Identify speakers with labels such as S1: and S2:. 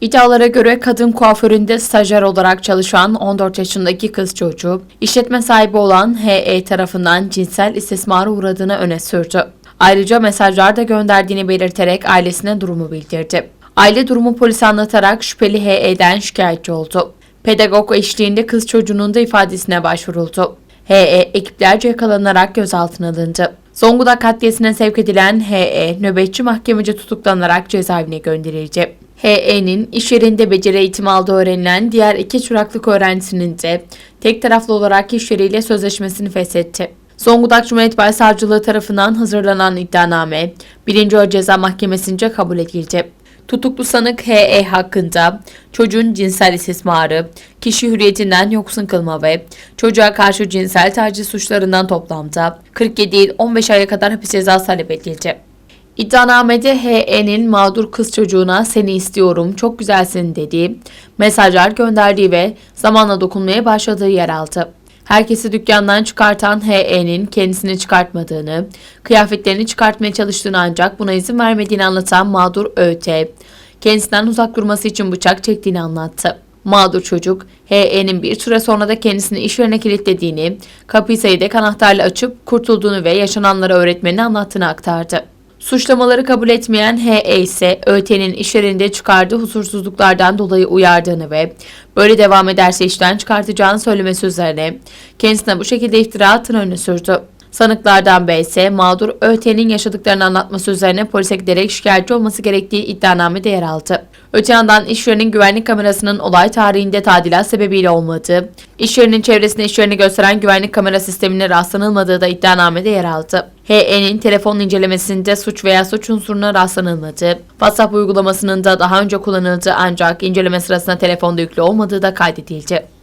S1: İddialara göre kadın kuaföründe stajyer olarak çalışan 14 yaşındaki kız çocuğu, işletme sahibi olan HE tarafından cinsel istismara uğradığını öne sürdü. Ayrıca mesajlar da gönderdiğini belirterek ailesine durumu bildirdi. Aile durumu polise anlatarak şüpheli HE'den şikayetçi oldu. Pedagog eşliğinde kız çocuğunun da ifadesine başvuruldu. HE ekiplerce yakalanarak gözaltına alındı. Zonguldak Adliyesi'ne sevk edilen HE nöbetçi mahkemece tutuklanarak cezaevine gönderildi. HE'nin iş yerinde beceri eğitimi aldığı öğrenilen diğer iki çıraklık öğrencisinin de tek taraflı olarak iş yeriyle sözleşmesini feshetti. Zonguldak Cumhuriyet Başsavcılığı tarafından hazırlanan iddianame 1. Ağır Ceza Mahkemesi'nce kabul edildi. Tutuklu sanık HE hakkında çocuğun cinsel istismarı, kişi hürriyetinden yoksun kılma ve çocuğa karşı cinsel taciz suçlarından toplamda 47 yıl 15 aya kadar hapis cezası talep edildi. İddianamede HE'nin mağdur kız çocuğuna seni istiyorum, çok güzelsin dediği, mesajlar gönderdiği ve zamanla dokunmaya başladığı yer aldı. Herkesi dükkandan çıkartan HE'nin kendisini çıkartmadığını, kıyafetlerini çıkartmaya çalıştığını ancak buna izin vermediğini anlatan mağdur ÖT, kendisinden uzak durması için bıçak çektiğini anlattı. Mağdur çocuk, HE'nin bir süre sonra da kendisini iş yerine kilitlediğini, kapıyı sayıdek anahtarla açıp kurtulduğunu ve yaşananları öğretmenine anlattığını aktardı. Suçlamaları kabul etmeyen HE ise ÖT'nin iş yerinde çıkardığı huzursuzluklardan dolayı uyardığını ve böyle devam ederse işten çıkartacağını söylemesi üzerine kendisine bu şekilde iftira attığını öne sürdü. Sanıklardan B ise mağdur ÖT'nin yaşadıklarını anlatması üzerine polise giderek şikayetçi olması gerektiği iddianamede yer aldı. Öte yandan iş yerinin güvenlik kamerasının olay tarihinde tadilat sebebiyle olmadığı, iş yerinin çevresinde iş yerini gösteren güvenlik kamera sistemine rastlanılmadığı da iddianamede yer aldı. HE'nin telefon incelemesinde suç veya suç unsuruna rastlanılmadığı, WhatsApp uygulamasının da daha önce kullanıldığı ancak inceleme sırasında telefonda yüklü olmadığı da kaydedildi.